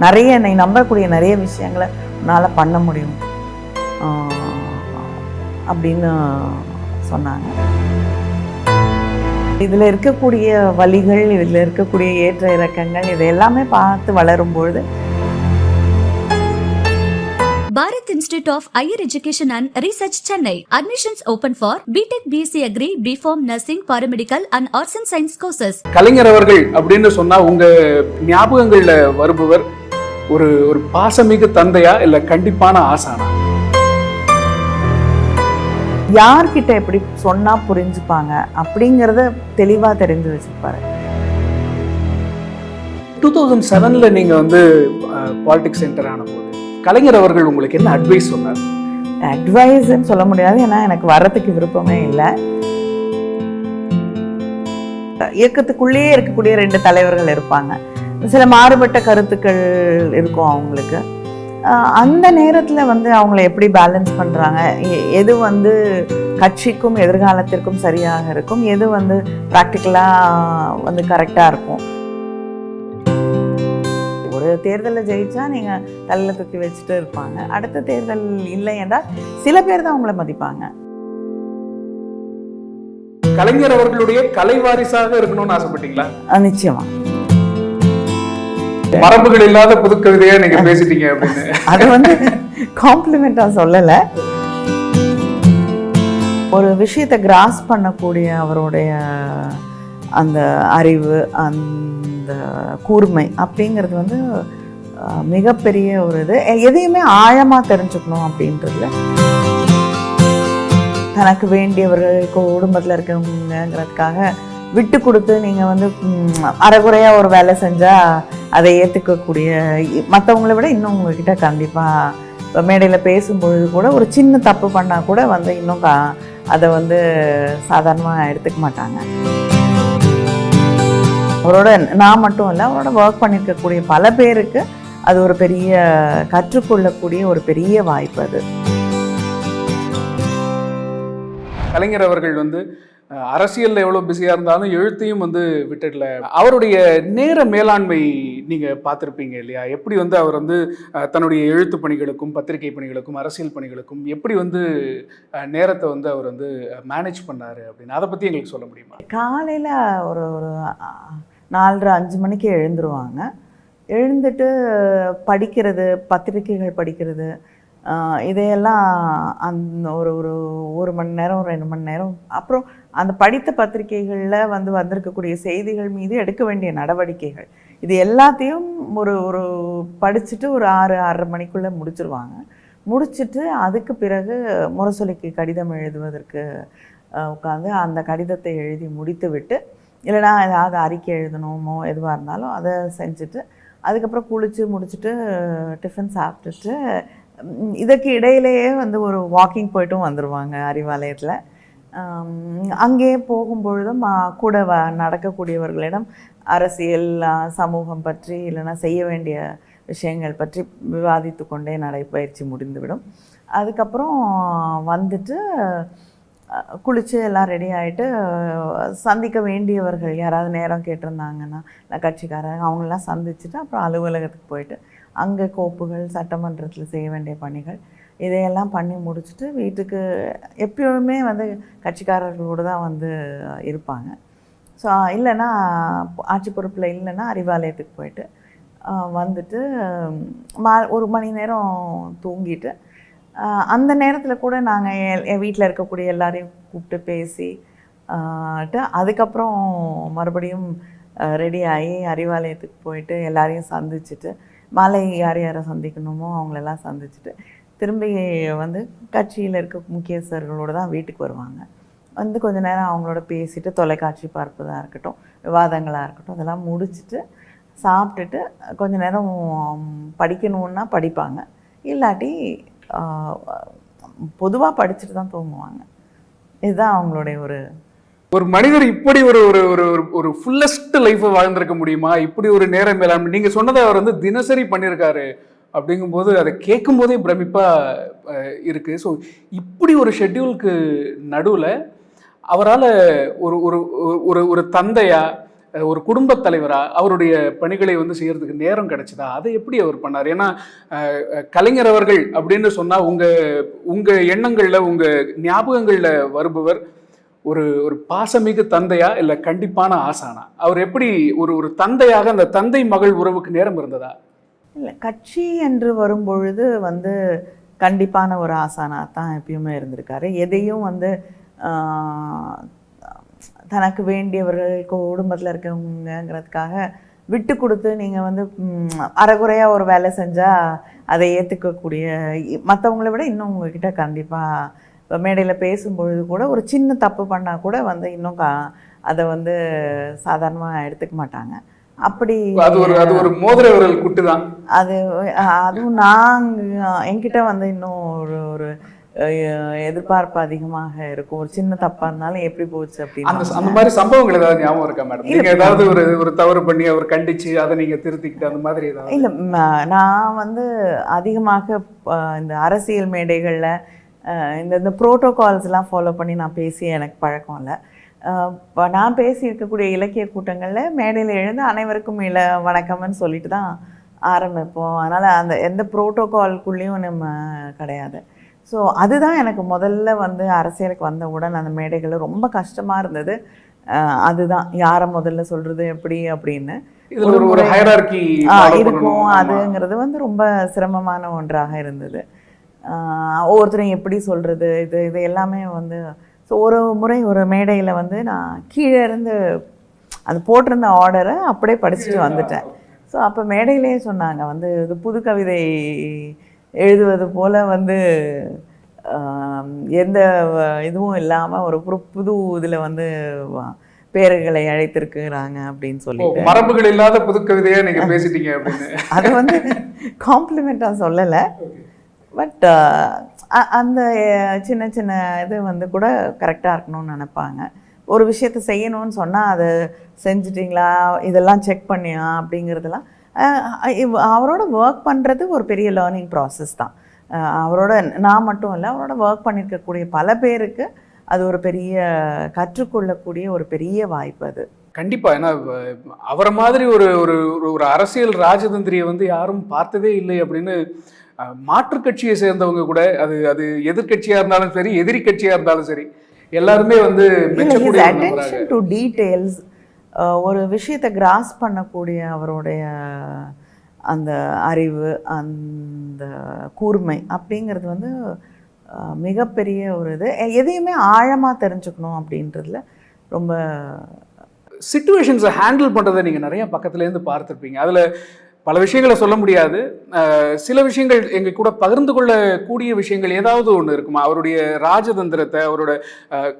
நிறைய என்னை நம்பக்கூடிய நிறைய விஷயங்களை உன்னால் பண்ண முடியும். ஆஹ் அப்படின்னு சொன்னாங்க. இதில் இருக்கக்கூடிய வழிகள் இதில் இருக்கக்கூடிய ஏற்ற இறக்கங்கள் இது எல்லாமே பார்த்து வளரும்பொழுது Bharat Institute of Higher Education and Research Chennai. Admissions open for BTech BSc Agri, BPharm Nursing, Paramedical and Arts and Science courses. கலைஞர் அவர்கள் அப்படின்னு சொன்னா உங்க ஞாபகங்கள்ல வருபவர் ஒரு ஒரு பாசமிகு தந்தையா இல்ல கண்டிப்பான ஆசானா யார்கிட்ட எப்படி சொன்னா புரிஞ்சுப்பாங்க அப்படிங்கிறத தெளிவாக தெரிஞ்சு வச்சிருப்பாரு டூ தௌசண்ட் செவன்ல நீங்க வந்து பாலிடிக்ஸ் சென்டர் ஆன போது கலைஞர் அவர்கள் உங்களுக்கு என்ன அட்வைஸ் சொன்னார்? அட்வைஸ்ன்னு சொல்ல முடியாது ஏன்னா எனக்கு வர்றதுக்கு விருப்பமே இல்லை. இயக்கத்துக்குள்ளேயே இருக்கக்கூடிய ரெண்டு தலைவர்கள் இருப்பாங்க. சில மாறுபட்ட கருத்துக்கள் இருக்கும் அவங்களுக்கு. அந்த நேரத்தில் வந்து அவங்கள எப்படி பேலன்ஸ் பண்ணுறாங்க எது வந்து கட்சிக்கும் எதிர்காலத்திற்கும் சரியாக இருக்கும்? எது வந்து ப்ராக்டிக்கலாக வந்து கரெக்டாக இருக்கும்? ஒரு தேர்தலில் ஜெயிச்சா நீங்கள் தலையில் தூக்கி வச்சுட்டு இருப்பாங்க. அடுத்த தேர்தல் இல்லை என்றால் சில பேர் தான் அவங்கள மதிப்பாங்க. கலைஞர் அவர்களுடைய கலை வாரிசாக இருக்கணும்னு ஆசைப்பட்டீங்களா? நிச்சயமா. மரபுகள் இல்லாத புதுக்கவிதையா நீங்க பேசிட்டீங்க அப்படின்னு. அது வந்து காம்ப்ளிமெண்ட்டாக சொல்லலை. ஒரு விஷயத்தை கிராஸ் பண்ணக்கூடிய அவருடைய அந்த அறிவு அந்த கூர்மை அப்படிங்கிறது வந்து மிகப்பெரிய ஒரு இது. எதையுமே ஆழமாக தெரிஞ்சுக்கணும் அப்படின்றதுல. தனக்கு வேண்டியவர்கள் குடும்பத்தில் இருக்கவங்கிறதுக்காக விட்டு கொடுத்து நீங்கள் வந்து அறகுறையாக ஒரு வேலை செஞ்சால் அதை ஏற்றுக்கக்கூடிய மற்றவங்கள விட இன்னும் உங்ககிட்ட கண்டிப்பாக இப்போ மேடையில் பேசும்பொழுது கூட ஒரு சின்ன தப்பு பண்ணால் கூட வந்து இன்னும் கா அதை வந்து சாதாரணமாக எடுத்துக்க மாட்டாங்க. அவரோட நான் மட்டும் இல்லை அவரோட ஒர்க் பண்ணியிருக்கக்கூடிய பல பேருக்கு அது ஒரு பெரிய கற்றுக்கொள்ளக்கூடிய ஒரு பெரிய வாய்ப்பு அது. கலைஞர் அவர்கள் வந்து அரசியல்ல எவ்வளவு பிஸியா இருந்தாலும் எழுத்தையும் வந்து விட்டுடல. அவருடைய நேர மேலாண்மை நீங்க பார்த்திருப்பீங்க இல்லையா? எப்படி வந்து அவர் வந்து தன்னுடைய எழுத்து பணிகளுக்கும் பத்திரிகை பணிகளுக்கும் அரசியல் பணிகளுக்கும் எப்படி வந்து நேரத்தை வந்து அவர் வந்து மேனேஜ் பண்ணாரு அப்படின்னு? அதை பத்தி எங்களுக்கு சொல்ல முடியுமா? காலையில் ஒரு ஒரு நாலரை அஞ்சு மணிக்கு எழுந்துருவாங்க. எழுந்துட்டு படிக்கிறது பத்திரிக்கைகள் படிக்கிறது இதையெல்லாம் அந்த ஒரு ஒரு ஒரு மணி நேரம் ரெண்டு மணி நேரம். அப்புறம் அந்த படித்த பத்திரிக்கைகளில் வந்து வந்திருக்கக்கூடிய செய்திகள் மீது எடுக்க வேண்டிய நடவடிக்கைகள். இது எல்லாத்தையும் ஒரு ஒரு படிச்சுட்டு ஒரு ஆறு ஆறரை மணிக்குள்ளே முடிச்சிருவாங்க. முடிச்சுட்டு அதுக்கு பிறகு முரசொலிக்கு கடிதம் எழுதுவதற்கு உட்காந்து அந்த கடிதத்தை எழுதி முடித்து விட்டு இல்லைனா ஏதாவது அறிக்கை எழுதணுமோ எதுவாக இருந்தாலும் அதை செஞ்சுட்டு அதுக்கப்புறம் குளித்து முடிச்சுட்டு டிஃபன் சாப்பிட்டுட்டு இதற்கு இடையிலேயே வந்து ஒரு வாக்கிங் போய்ட்டும் வந்துடுவாங்க அறிவாலயத்தில். அங்கே போகும்பொழுதும் கூட வ நடக்கக்கூடியவர்களிடம் அரசியல் சமூகம் பற்றி இல்லைன்னா செய்ய வேண்டிய விஷயங்கள் பற்றி விவாதித்து கொண்டே நடைப்பயிற்சி முடிந்துவிடும். அதுக்கப்புறம் வந்துட்டு குளித்து எல்லாம் ரெடி ஆகிட்டு சந்திக்க வேண்டியவர்கள் யாராவது நேரம் கேட்டிருந்தாங்கன்னா இல்லை கட்சிக்காரங்க அவங்களெல்லாம் சந்திச்சுட்டு அப்புறம் அலுவலகத்துக்கு போயிட்டு அங்கே கோப்புகள் சட்டமன்றத்தில் செய்ய வேண்டிய பணிகள் இதையெல்லாம் பண்ணி முடிச்சுட்டு வீட்டுக்கு எப்பயுமே வந்து கட்சிக்காரர்களோடு தான் வந்து இருப்பாங்க. ஸோ இல்லைன்னா ஆட்சி பொறுப்பில் இல்லைன்னா அறிவாலயத்துக்கு போயிட்டு வந்துட்டு மா ஒரு மணி நேரம் தூங்கிட்டு அந்த நேரத்தில் கூட நாங்கள் என் வீட்டில் இருக்கக்கூடிய எல்லாரையும் கூப்பிட்டு பேசி அதுக்கப்புறம் மறுபடியும் ரெடி ஆகி அறிவாலயத்துக்கு போயிட்டு எல்லாரையும் சந்திச்சுட்டு மாலை யார் யாரை சந்திக்கணுமோ அவங்களெல்லாம் சந்திச்சுட்டு திரும்பி வந்து கட்சியில் இருக்க முக்கியஸ்தர்களோடு தான் வீட்டுக்கு வருவாங்க. வந்து கொஞ்ச நேரம் அவங்களோட பேசிட்டு தொலைக்காட்சி பார்ப்பதாக இருக்கட்டும் விவாதங்களாக இருக்கட்டும் அதெல்லாம் முடிச்சுட்டு சாப்பிட்டுட்டு கொஞ்ச நேரம் படிக்கணுன்னா படிப்பாங்க. இல்லாட்டி பொதுவாக படிச்சுட்டு தான் தூங்குவாங்க. இதுதான் அவங்களுடைய ஒரு ஒரு மனிதர் இப்படி ஒரு ஒரு ஒரு ஒரு- ஒரு ஃபுல்லஸ்ட் லைஃப்பை வாழ்ந்திருக்க முடியுமா? இப்படி ஒரு நேரம் மேலாண்மை நீங்கள் சொன்னதை அவர் வந்து தினசரி பண்ணியிருக்காரு அப்படிங்கும்போது அதை கேட்கும் போதே இருக்குது ஸோ இப்படி ஒரு ஷெட்யூலுக்கு நடுவில் அவரால் ஒரு ஒரு ஒரு ஒரு தந்தையாக ஒரு குடும்பத் தலைவராக அவருடைய பணிகளை வந்து செய்யறதுக்கு நேரம் கிடைச்சதா? அதை எப்படி அவர் பண்ணார்? ஏன்னா கலைஞர் அவர்கள் அப்படின்னு சொன்னால் உங்கள் உங்கள் எண்ணங்களில் உங்கள் ஞாபகங்களில் வருபவர் ஒரு ஒரு பாசமிகு தந்தையா இல்லை கண்டிப்பான ஆசானா? அவர் எப்படி ஒரு ஒரு தந்தையாக அந்த தந்தை மகள் உறவுக்கு நேரம் இருந்ததா? இல்லை கட்சி என்று வரும்பொழுது வந்து கண்டிப்பான ஒரு ஆசானா தான் எப்பயுமே இருந்திருக்காரு. எதையும் வந்து தனக்கு வேண்டியவர்கள் குடும்பத்தில் இருக்கவங்கங்கிறதுக்காக விட்டு கொடுத்து நீங்கள் வந்து ம், அரைகுறையாக ஒரு வேலை செஞ்சால் அதை ஏற்றுக்கக்கூடிய மற்றவங்கள விட இன்னும் உங்ககிட்ட கண்டிப்பாக இப்போ மேடையில் பேசும்பொழுது கூட ஒரு சின்ன தப்பு பண்ணால் கூட வந்து இன்னும் கா அதை வந்து சாதாரணமாக எடுத்துக்க மாட்டாங்க. அப்படி அது ஒரு அது ஒரு மோதிர விரல் குட்டு தான் அது அதுவும் நான் என்கிட்ட வந்து இன்னும் ஒரு ஒரு எதிர்பார்ப்பு அதிகமாக இருக்கும். ஒரு சின்ன தப்பா இருந்தாலும் எப்படி போச்சு அந்த அந்த அப்படின்னு மாதிரி சம்பவங்கள் ஏதாவது ஞாபகம் இருக்கா மேடம்? நீங்க ஏதாவது ஒரு ஒரு தவறு பண்ணி அவர் கண்டிச்சு அதை நீங்க திருத்திக்கிட்டு அந்த மாதிரி ஏதாவது? இல்லை நான் வந்து அதிகமாக இந்த அரசியல் மேடைகளில் இந்த இந்த ப்ரோட்டோகால்ஸ்லாம் ஃபாலோ பண்ணி நான் பேசி எனக்கு பழக்கம் இல்லை. நான் பேசி இருக்கக்கூடிய இலக்கிய கூட்டங்களில் மேடையில் எழுந்து அனைவருக்கும் இல வணக்கம்னு சொல்லிட்டு தான் ஆரம்பிப்போம். அதனால் அந்த எந்த ப்ரோட்டோகால்குள்ளேயும் நம்ம கிடையாது. ஸோ அதுதான் எனக்கு முதல்ல வந்து அரசியலுக்கு வந்தவுடன் அந்த மேடைகளில் ரொம்ப கஷ்டமாக இருந்தது. அதுதான். யாரை முதல்ல சொல்கிறது எப்படி அப்படின்னு. ஒரு ஹைரார்கி இருக்கும் அதுங்கிறது வந்து ரொம்ப சிரமமான ஒன்றாக இருந்தது. ஒவ்வொருத்தரும் எப்படி சொல்கிறது இது இது எல்லாமே வந்து ஸோ ஒரு முறை ஒரு மேடையில் வந்து நான் கீழே இருந்து அது போட்டிருந்த ஆர்டரை அப்படியே படிச்சுட்டு வந்துட்டேன். ஸோ அப்போ மேடையிலேயே சொன்னாங்க வந்து இது புது கவிதை எழுதுவது போல் வந்து எந்த இதுவும் இல்லாமல் ஒரு புது- இதில் வந்து பேர்களை அழைத்திருக்கிறாங்க அப்படின்னு சொல்லிட்டு. மரபுகள் இல்லாத புதுக்கவிதையா நீங்க பேசிட்டீங்க அப்படின்னு. அது வந்து காம்ப்ளிமெண்ட்டாக சொல்லலை. பட் அந்த சின்ன சின்ன இது வந்து கூட கரெக்டாக இருக்கணும்னு நினைப்பாங்க. ஒரு விஷயத்தை செய்யணும்னு சொன்னால் அதை செஞ்சிட்டிங்களா? இதெல்லாம் செக் பண்ணியா? அப்படிங்கிறதெல்லாம் அவரோட ஒர்க் பண்ணுறது ஒரு பெரிய லேர்னிங் ப்ராசஸ் தான். அவரோட நான் மட்டும் இல்லை அவரோட ஒர்க் பண்ணியிருக்கக்கூடிய பல பேருக்கு அது ஒரு பெரிய கற்றுக்கொள்ளக்கூடிய ஒரு பெரிய வாய்ப்பு அது. கண்டிப்பா ஏன்னா அவரை மாதிரி ஒரு ஒரு ஒரு- அரசியல் ராஜதந்திரியை வந்து யாரும் பார்த்ததே இல்லை அப்படின்னு மாற்றுக் கட்சியை சேர்ந்தவங்க கூட அது அது எதிர்க்கட்சியா இருந்தாலும் சரி எதிரி கட்சியா இருந்தாலும் சரி எல்லாருமே வந்து டு டீட்டெயில்ஸ் ஒரு விஷயத்தை கிராஸ் பண்ணக்கூடிய அவருடைய அந்த அறிவு அந்த கூர்மை அப்படிங்கிறது வந்து மிகப்பெரிய ஒரு இது. எதையுமே ஆழமாக தெரிஞ்சுக்கணும் அப்படின்றதுல ரொம்ப சுச்சுவேஷன்ஸை ஹேண்டில் பண்ணுறதை நீங்கள் நிறைய பக்கத்துலேருந்து பார்த்துருப்பீங்க. அதில் பல விஷயங்களை சொல்ல முடியாது. சில விஷயங்கள் எங்கள் கூட பகிர்ந்து கொள்ளக்கூடிய விஷயங்கள் ஏதாவது ஒன்று இருக்குமா? அவருடைய ராஜதந்திரத்தை அவரோட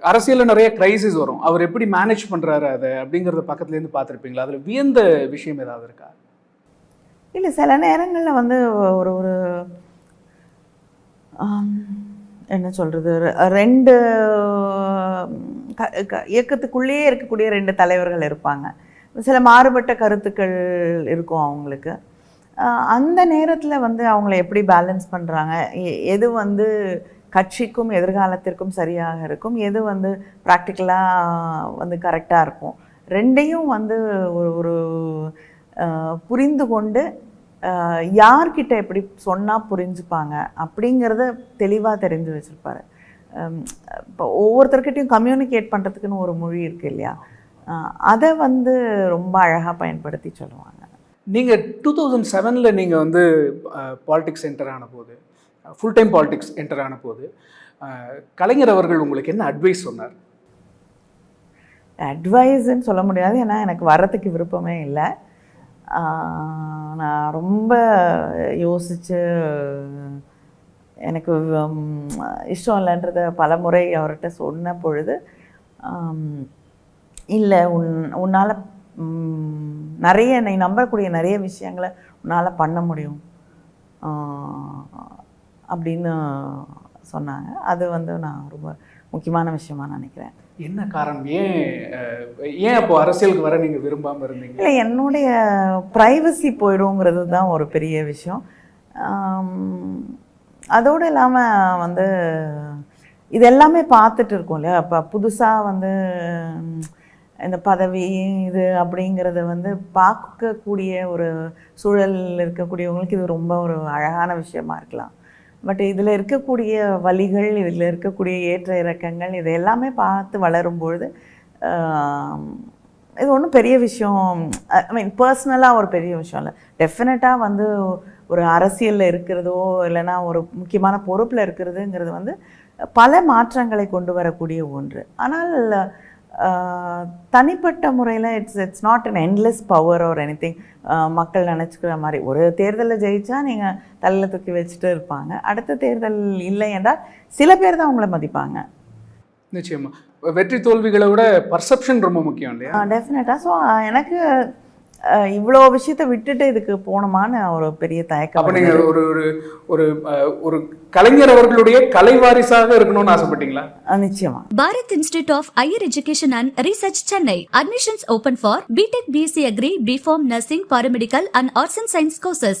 அரசியலில் நிறைய கிரைசிஸ் வரும். அவர் எப்படி மேனேஜ் பண்ணுறாரு அதை அப்படிங்கிறத பக்கத்துலேருந்து பார்த்துருப்பீங்களா? அதில் வியந்த விஷயம் ஏதாவது இருக்கா? இல்லை சில நேரங்களில் வந்து ஒரு ஒரு என்ன சொல்கிறது ரெண்டு க- இயக்கத்துக்குள்ளேயே இருக்கக்கூடிய ரெண்டு தலைவர்கள் இருப்பாங்க. சில மாறுபட்ட கருத்துக்கள் இருக்கும் அவங்களுக்கு. அந்த நேரத்தில் வந்து அவங்கள எப்படி பேலன்ஸ் பண்ணுறாங்க எது வந்து கட்சிக்கும் எதிர்காலத்திற்கும் சரியாக இருக்கும்? எது வந்து ப்ராக்டிக்கலாக வந்து கரெக்டாக இருக்கும்? ரெண்டையும் வந்து ஒரு ஒரு புரிந்து கொண்டு யார்கிட்ட எப்படி சொன்னால் புரிஞ்சுப்பாங்க? அப்படிங்கிறத தெளிவாக தெரிஞ்சு வச்சுருப்பாரு. இப்போ ஒவ்வொருத்தர்கிட்டையும் கம்யூனிகேட் பண்ணுறதுக்குன்னு ஒரு மொழி இருக்குது இல்லையா? அதை வந்து ரொம்ப அழகாக பயன்படுத்தி சொல்லுவாங்க. நீங்கள் டூ தௌசண்ட் செவனில் நீங்கள் வந்து பாலிடிக்ஸ் என்டர் ஆன போது ஃபுல் டைம் பாலிடிக்ஸ் என்டர் ஆன போது கலைஞர் அவர்கள் உங்களுக்கு என்ன அட்வைஸ் சொன்னார்? அட்வைஸ்ன்னு சொல்ல முடியாது ஏன்னா எனக்கு வர்றதுக்கு விருப்பமே இல்லை. நான் ரொம்ப யோசித்து எனக்கு இஷ்டம் இல்லைன்றத பல முறை அவர்கிட்ட சொன்ன பொழுது இல்லை உன் உன்னால் நிறைய என்னை நம்பக்கூடிய நிறைய விஷயங்களை உன்னால் பண்ண முடியும். அப்படின்னு சொன்னாங்க. அது வந்து நான் ரொம்ப முக்கியமான விஷயமா நினைக்கிறேன். என்ன காரணம்? ஏன் ஏன் அப்போ அரசியலுக்கு வர நீங்கள் விரும்பாமல் இருந்தீங்க? இல்லை என்னுடைய ப்ரைவசி போயிடுங்கிறது தான் ஒரு பெரிய விஷயம். அதோடு இல்லாமல் வந்து இது எல்லாமே பார்த்துட்டு இருக்கோம் இல்லையா? இப்போ புதுசாக வந்து இந்த பதவி இது அப்படிங்கிறத வந்து பார்க்கக்கூடிய ஒரு சூழல் இருக்கக்கூடியவங்களுக்கு இது ரொம்ப ஒரு அழகான விஷயமா இருக்கலாம். பட் இதில் இருக்கக்கூடிய வழிகள் இதில் இருக்கக்கூடிய ஏற்ற இறக்கங்கள் இது எல்லாமே பார்த்து வளரும்பொழுது இது ஒன்றும் பெரிய விஷயம் ஐ மீன் பர்சனலாக ஒரு பெரிய விஷயம் இல்லை. டெஃபினட்டாக வந்து ஒரு அரசியலில் இருக்கிறதோ இல்லைனா ஒரு முக்கியமான பொறுப்பில் இருக்கிறதுங்கிறது வந்து பல மாற்றங்களை கொண்டு வரக்கூடிய ஒன்று. ஆனால் தனிப்பட்ட முறையில் it's it's not an endless power or anything. மக்கள் நினச்சிக்கிற மாதிரி ஒரு தேர்தலில் ஜெயிச்சா நீங்கள் தலையில் தூக்கி வச்சுட்டு இருப்பாங்க. அடுத்த தேர்தல் இல்லை என்றால் சில பேர் தான் உங்களை மதிப்பாங்க. நிச்சயமா. வெற்றி தோல்விகளை விட பர்செப்ஷன் ரொம்ப முக்கியம் இல்லையா? டெஃபினட்டாக ஸோ எனக்கு இவ்வளோ விஷயத்தை விட்டுட்டு இதுக்கு போகணுமான்னு ஒரு பெரிய தயக்கம் அப்ப நீங்க இருந்தது. ஒரு ஒரு ஒரு ஒரு கலைஞர் அவர்களுடைய கலை வாரிசாக இருக்கணும்னு ஆசைப்பட்டீங்களா நிச்சயமா Bharat Institute of Higher Education and Research Chennai. Admissions open for BTech BSc Agri, BPharm Nursing, Paramedical and Arts and Science courses.